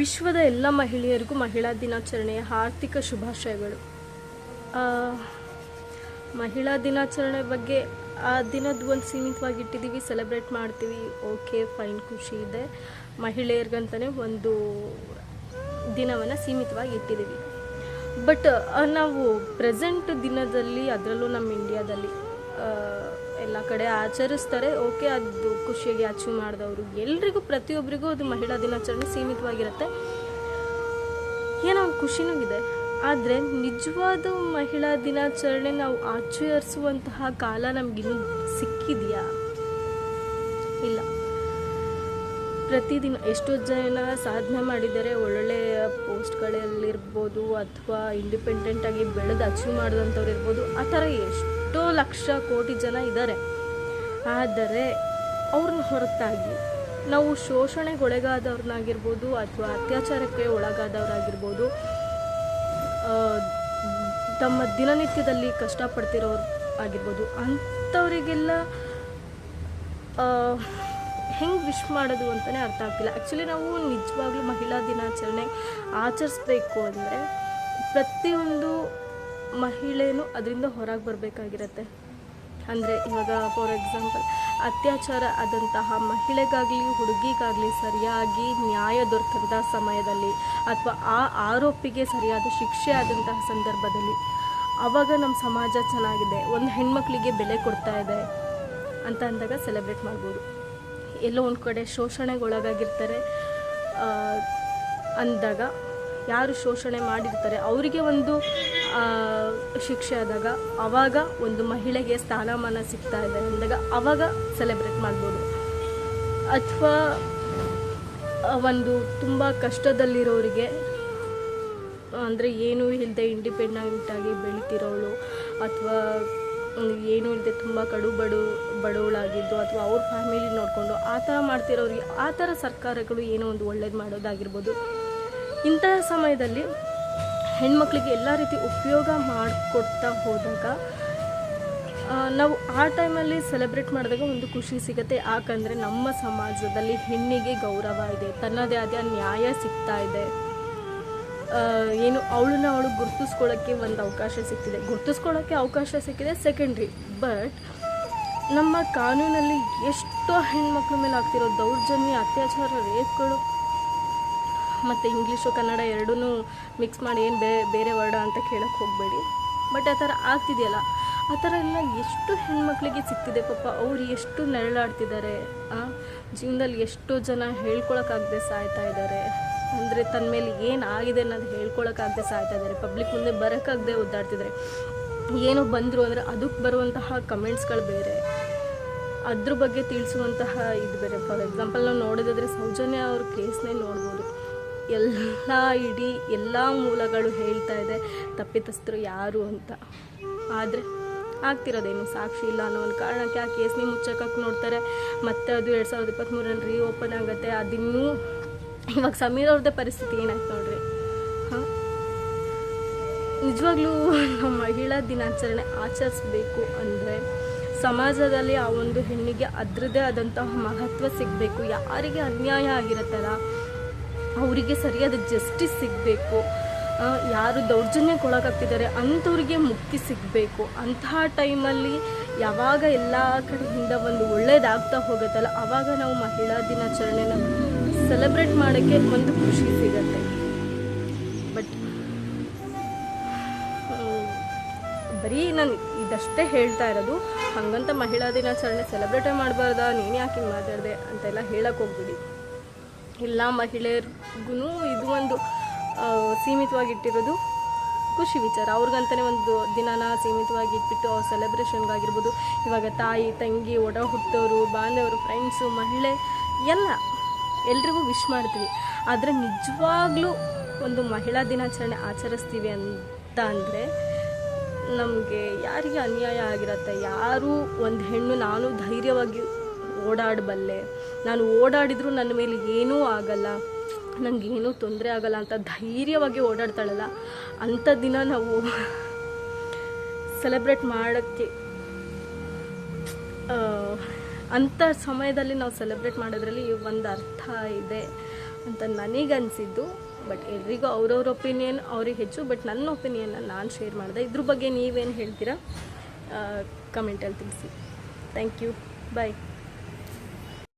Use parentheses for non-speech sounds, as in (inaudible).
ವಿಶ್ವದ ಎಲ್ಲ ಮಹಿಳೆಯರಿಗೂ ಮಹಿಳಾ ದಿನಾಚರಣೆಯ ಆರ್ಥಿಕ ಶುಭಾಶಯಗಳು. ಮಹಿಳಾ ದಿನಾಚರಣೆ ಬಗ್ಗೆ ಆ ದಿನದ ಒಂದು ಸೀಮಿತವಾಗಿ ಇಟ್ಟಿದ್ದೀವಿ, ಸೆಲೆಬ್ರೇಟ್ ಮಾಡ್ತೀವಿ. ಓಕೆ, ಫೈನ್, ಖುಷಿ ಇದೆ. ಮಹಿಳೆಯರಿಗಂತಲೇ ಒಂದು ದಿನವನ್ನು ಸೀಮಿತವಾಗಿ ಇಟ್ಟಿದ್ದೀವಿ. ಬಟ್ ನಾವು ಪ್ರೆಸೆಂಟ್ ದಿನದಲ್ಲಿ, ಅದರಲ್ಲೂ ನಮ್ಮ ಇಂಡಿಯಾದಲ್ಲಿ ಎಲ್ಲ ಕಡೆ ಆಚರಿಸ್ತಾರೆ. ಓಕೆ, ಅದು ಖುಷಿಯಾಗಿ ಅಚೀವ್ ಮಾಡಿದವರು. ಎಲ್ರಿಗೂ, ಪ್ರತಿಯೊಬ್ಬರಿಗೂ ಅದು ಮಹಿಳಾ ದಿನಾಚರಣೆ ಸೀಮಿತವಾಗಿರುತ್ತೆ. ಏನೋ ಒಂದು ಖುಷಿನೂ ಇದೆ ಆದರೆ, ನಿಜವಾದ ಮಹಿಳಾ ದಿನಾಚರಣೆ ನಾವು ಆಚರಿಸುವಂತಹ ಕಾಲ ನಮಗಿನ್ನೂ ಸಿಕ್ಕಿದೆಯಾ? ಇಲ್ಲ. ಪ್ರತಿದಿನ ಎಷ್ಟೋ ಜನ ಸಾಧನೆ ಮಾಡಿದ್ದಾರೆ ಒಳ್ಳೊಳ್ಳೆಯ ಪೋಸ್ಟ್ಗಳಲ್ಲಿರ್ಬೋದು ಅಥವಾ ಇಂಡಿಪೆಂಡೆಂಟಾಗಿ ಬೆಳೆದು ಅಚೀವ್ ಮಾಡಿದಂಥವ್ರು ಇರ್ಬೋದು, ಆ ಥರ ಎಷ್ಟೋ ಲಕ್ಷ ಕೋಟಿ ಜನ ಇದ್ದಾರೆ. ಆದರೆ ಅವ್ರನ್ನ ಹೊರತಾಗಿ ನಾವು ಶೋಷಣೆಗೊಳಗಾದವ್ರನ್ನಾಗಿರ್ಬೋದು ಅಥವಾ ಅತ್ಯಾಚಾರಕ್ಕೆ ಒಳಗಾದವರಾಗಿರ್ಬೋದು ತಮ್ಮ ದಿನನಿತ್ಯದಲ್ಲಿ ಕಷ್ಟಪಡ್ತಿರೋರು ಆಗಿರ್ಬೋದು, ಅಂಥವರಿಗೆಲ್ಲ ಹೆಂಗೆ ವಿಶ್ ಮಾಡೋದು ಅಂತಲೇ ಅರ್ಥ ಆಗ್ತಿಲ್ಲ. ಆ್ಯಕ್ಚುಲಿ ನಾವು ನಿಜವಾಗ್ಲೂ ಮಹಿಳಾ ದಿನಾಚರಣೆ ಆಚರಿಸ್ಬೇಕು ಅಂದರೆ ಪ್ರತಿಯೊಂದು ಮಹಿಳೆಯೂ ಅದರಿಂದ ಹೊರಗೆ ಬರಬೇಕಾಗಿರತ್ತೆ. ಅಂದರೆ ಇವಾಗ ಫಾರ್ ಎಕ್ಸಾಂಪಲ್ ಅತ್ಯಾಚಾರ ಆದಂತಹ ಮಹಿಳೆಗಾಗಲಿ, ಹುಡುಗಿಗಾಗಲಿ ಸರಿಯಾಗಿ ನ್ಯಾಯ ದೊರಕಂತಹ ಸಮಯದಲ್ಲಿ ಅಥವಾ ಆ ಆರೋಪಿಗೆ ಸರಿಯಾದ ಶಿಕ್ಷೆ ಆದಂತಹ ಸಂದರ್ಭದಲ್ಲಿ ಆವಾಗ ನಮ್ಮ ಸಮಾಜ ಚೆನ್ನಾಗಿದೆ, ಒಂದು ಹೆಣ್ಮಕ್ಳಿಗೆ ಬೆಲೆ ಕೊಡ್ತಾ ಇದೆ ಅಂತ ಅಂದಾಗ ಸೆಲೆಬ್ರೇಟ್ ಮಾಡ್ಬೋದು. ಎಲ್ಲೋ ಒಂದು ಕಡೆ ಶೋಷಣೆಗೊಳಗಾಗಿರ್ತಾರೆ ಒಳಗಾಗಿರ್ತಾರೆ ಅಂದಾಗ, ಯಾರು ಶೋಷಣೆ ಮಾಡಿರ್ತಾರೆ, ಅವರಿಗೆ ಒಂದು ಶಿಕ್ಷೆ ಆದಾಗ ಆವಾಗ ಒಂದು ಮಹಿಳೆಗೆ ಸ್ಥಾನಮಾನ ಸಿಗ್ತಾ ಇದೆ ಅಂದಾಗ ಆವಾಗ ಸೆಲೆಬ್ರೇಟ್ ಮಾಡ್ಬೋದು. ಅಥವಾ, ಒಂದು ತುಂಬ ಕಷ್ಟದಲ್ಲಿರೋರಿಗೆ, ಅಂದರೆ ಏನೂ ಇಲ್ಲದೆ ಇಂಡಿಪೆಂಡೆಂಟಾಗಿ ಬೆಳಿತಿರೋಳು, ಅಥವಾ ಏನೂ ಇಲ್ಲದೆ ತುಂಬ ಕಡು ಬಡು, ಬಡವಳಾಗಿದ್ದು ಅಥವಾ ಅವ್ರ ಫ್ಯಾಮಿಲಿ ನೋಡಿಕೊಂಡು ಆ ಥರ ಮಾಡ್ತಿರೋರಿಗೆ ಆ ಥರ ಸರ್ಕಾರಗಳು ಏನೋ ಒಂದು ಒಳ್ಳೇದು ಮಾಡೋದಾಗಿರ್ಬೋದು. ಇಂತಹ ಸಮಯದಲ್ಲಿ ಹೆಣ್ಮಕ್ಳಿಗೆ ಎಲ್ಲ ರೀತಿ ಉಪಯೋಗ ಮಾಡಿಕೊಡ್ತಾ ಹೋದಾಗ ನಾವು ಆ ಟೈಮಲ್ಲಿ ಸೆಲೆಬ್ರೇಟ್ ಮಾಡಿದಾಗ ಒಂದು ಖುಷಿ ಸಿಗುತ್ತೆ. ಯಾಕಂದರೆ ನಮ್ಮ ಸಮಾಜದಲ್ಲಿ ಹೆಣ್ಣಿಗೆ ಗೌರವ ಇದೆ, ತನ್ನದೇ ಆದ ನ್ಯಾಯ ಸಿಗ್ತಾ ಇದೆ. ಏನು ಅವಳನ್ನ ಅವಳು ಗುರ್ತಿಸ್ಕೊಳ್ಳೋಕ್ಕೆ ಒಂದು ಅವಕಾಶ ಸಿಕ್ಕಿದೆ. ಗುರ್ತಿಸ್ಕೊಳ್ಳೋಕ್ಕೆ ಅವಕಾಶ ಸಿಕ್ಕಿದೆ ಸೆಕೆಂಡ್ರಿ ಬಟ್ ನಮ್ಮ ಕಾನೂನಲ್ಲಿ ಎಷ್ಟೋ ಹೆಣ್ಮಕ್ಳ ಮೇಲೆ ಆಗ್ತಿರೋ ದೌರ್ಜನ್ಯ, ಅತ್ಯಾಚಾರ ರೇಪ್ಗಳು ಮತ್ತು ಇಂಗ್ಲೀಷು ಕನ್ನಡ ಎರಡೂ ಮಿಕ್ಸ್ ಮಾಡಿ ಏನು ಬೇರೆ ಬೇರೆ ವರ್ಡ ಅಂತ ಕೇಳೋಕ್ಕೆ ಹೋಗಬೇಡಿ. ಬಟ್ ಆ ಥರ ಆಗ್ತಿದೆಯಲ್ಲ. ಆ ಥರ ಎಲ್ಲ ಎಷ್ಟು ಹೆಣ್ಮಕ್ಳಿಗೆ ಸಿಗ್ತಿದೆ ಪಾಪ. ಅವ್ರು ಎಷ್ಟು ನೆರಳಾಡ್ತಿದ್ದಾರೆ ಜೀವನದಲ್ಲಿ ಎಷ್ಟೋ ಜನ ಹೇಳ್ಕೊಳಕ್ಕಾಗದೆ ಸಾಯ್ತಾ ಇದ್ದಾರೆ. ಅಂದರೆ ತನ್ನ ಮೇಲೆ ಏನು ಆಗಿದೆ ಅನ್ನೋದು ಹೇಳ್ಕೊಳಕ್ಕಾಗದೆ ಸಾಯ್ತಾ ಇದ್ದಾರೆ ಪಬ್ಲಿಕ್ ಮುಂದೆ ಬರೋಕ್ಕಾಗದೆ ಒದ್ದಾಡ್ತಿದ್ದಾರೆ ಏನು ಬಂದರು ಅಂದರೆ ಅದಕ್ಕೆ ಬರುವಂತಹ ಕಮೆಂಟ್ಸ್ಗಳು ಬೇರೆ. ಅದ್ರ ಬಗ್ಗೆ ತಿಳಿಸುವಂತಹ ಇದು ಬೇರೆ. ಫಾರ್ ಎಕ್ಸಾಂಪಲ್ ನಾವು ನೋಡೋದಾದರೆ ಸೌಜನ್ಯ ಅವ್ರ ಕೇಸ್ನೇ ನೋಡ್ಬೋದು. ಎಲ್ಲ ಇಡೀ ಎಲ್ಲ ಮೂಲಗಳು ಹೇಳ್ತಾ ಇದೆ ತಪ್ಪಿತಸ್ಥರು ಯಾರು ಅಂತ. ಆದರೆ ಆಗ್ತಿರೋದೇನು? ಸಾಕ್ಷಿ ಇಲ್ಲ ಅನ್ನೋ ಒಂದು ಕಾರಣಕ್ಕೆ ಆ ಕೇಸ್ನೇ ಮುಚ್ಚಕ್ಕೆ ನೋಡ್ತಾರೆ. ಮತ್ತೆ ಅದು ಎರಡು ಸಾವಿರದ ಇಪ್ಪತ್ತ್ಮೂರಲ್ಲಿ ರೀ ಓಪನ್ ಆಗುತ್ತೆ. ಅದಿನ್ನೂ (laughs) ಇವಾಗ ಸಮೀರ್ ಅವ್ರದ್ದೇ ಪರಿಸ್ಥಿತಿ ಏನಾಯ್ತು ನೋಡ್ರಿ? ಹಾಂ? ನಿಜವಾಗ್ಲೂ ನಮ್ಮ ಮಹಿಳಾ ದಿನಾಚರಣೆ ಆಚರಿಸ್ಬೇಕು ಅಂದರೆ ಸಮಾಜದಲ್ಲಿ ಆ ಒಂದು ಹೆಣ್ಣಿಗೆ ಅದರದ್ದೇ ಆದಂತಹ ಮಹತ್ವ ಸಿಗಬೇಕು. ಯಾರಿಗೆ ಅನ್ಯಾಯ ಆಗಿರುತ್ತಲ್ಲ, ಅವರಿಗೆ ಸರಿಯಾದ ಜಸ್ಟಿಸ್ ಸಿಗಬೇಕು. ಯಾರು ದೌರ್ಜನ್ಯಕ್ಕೊಳಗಾಗ್ತಿದ್ದಾರೆ ಅಂಥವ್ರಿಗೆ ಮುಕ್ತಿ ಸಿಗಬೇಕು. ಅಂತಹ ಟೈಮಲ್ಲಿ ಯಾವಾಗ ಎಲ್ಲ ಕಡೆಯಿಂದ ಒಂದು ಒಳ್ಳೇದಾಗ್ತಾ ಹೋಗುತ್ತಲ್ಲ ಆವಾಗ ನಾವು ಮಹಿಳಾ ದಿನಾಚರಣೆನ ಸೆಲೆಬ್ರೇಟ್ ಮಾಡೋಕ್ಕೆ ಒಂದು ಖುಷಿ ಸಿಗತ್ತೆ. ಬಟ್ ಬರೀ ನಾನು ಇದಷ್ಟೇ ಹೇಳ್ತಾ ಇರೋದು, ಹಂಗಂತ ಮಹಿಳಾ ದಿನಾಚರಣೆ ಸೆಲೆಬ್ರೇಟೇ ಮಾಡಬಾರ್ದಾ, ನೀನು ಯಾಕೆ ಹಿಂಗೆ ಮಾತಾಡಿದೆ ಅಂತೆಲ್ಲ ಹೇಳಕ್ಕೆ ಹೋಗ್ಬಿಡಿ. ಎಲ್ಲ ಮಹಿಳೆಯರಿಗೂ ಇದು ಒಂದು ಸೀಮಿತವಾಗಿಟ್ಟಿರೋದು ಖುಷಿ ವಿಚಾರ. ಅವ್ರಿಗಂತಲೇ ಒಂದು ದಿನನ ಸೀಮಿತವಾಗಿ ಇಟ್ಬಿಟ್ಟು ಅವ್ರ ಸೆಲೆಬ್ರೇಷನ್ಗಾಗಿರ್ಬೋದು ಇವಾಗ ತಾಯಿ, ತಂಗಿ ಒಡ ಹುಟ್ಟೋರು ಬಾಂಧವರು ಫ್ರೆಂಡ್ಸು ಮಹಿಳೆ, ಎಲ್ಲ ಎಲ್ರಿಗೂ ವಿಶ್ ಮಾಡ್ತೀವಿ. ಆದರೆ ನಿಜವಾಗ್ಲೂ ಒಂದು ಮಹಿಳಾ ದಿನಾಚರಣೆ ಆಚರಿಸ್ತೀವಿ ಅಂತ ಅಂದರೆ ನಮಗೆ ಯಾರಿಗೆ ಅನ್ಯಾಯ ಆಗಿರತ್ತೆ, ಯಾರು ಒಂದು ಹೆಣ್ಣು ನಾನು ಧೈರ್ಯವಾಗಿ ಓಡಾಡಬಲ್ಲೆ, ನಾನು ಓಡಾಡಿದರೂ ನನ್ನ ಮೇಲೆ ಏನೂ ಆಗಲ್ಲ ನನಗೇನೂ ತೊಂದರೆ ಆಗಲ್ಲ ಅಂತ ಧೈರ್ಯವಾಗಿ ಓಡಾಡ್ತಾಳಲ್ಲ ಅಂಥ ದಿನ ನಾವು ಸೆಲೆಬ್ರೇಟ್ ಮಾಡೋಕ್ಕೆ ಅಂಥ ಸಮಯದಲ್ಲಿ ನಾವು ಸೆಲೆಬ್ರೇಟ್ ಮಾಡೋದ್ರಲ್ಲಿ ಒಂದು ಅರ್ಥ ಇದೆ ಅಂತ ನನಗನ್ಸಿದ್ದು. ಬಟ್ ಎಲ್ರಿಗೂ ಅವ್ರವ್ರ ಒಪಿನಿಯನ್ ಅವ್ರಿಗೆ ಹೆಚ್ಚು ಬಟ್ ನನ್ನ ಒಪಿನಿಯನ್ನ ನಾನು ಶೇರ್ ಮಾಡಿದೆ. ಇದ್ರ ಬಗ್ಗೆ ನೀವೇನು ಹೇಳ್ತೀರಾ? ಕಮೆಂಟಲ್ಲಿ ತಿಳಿಸಿ. Thank you bye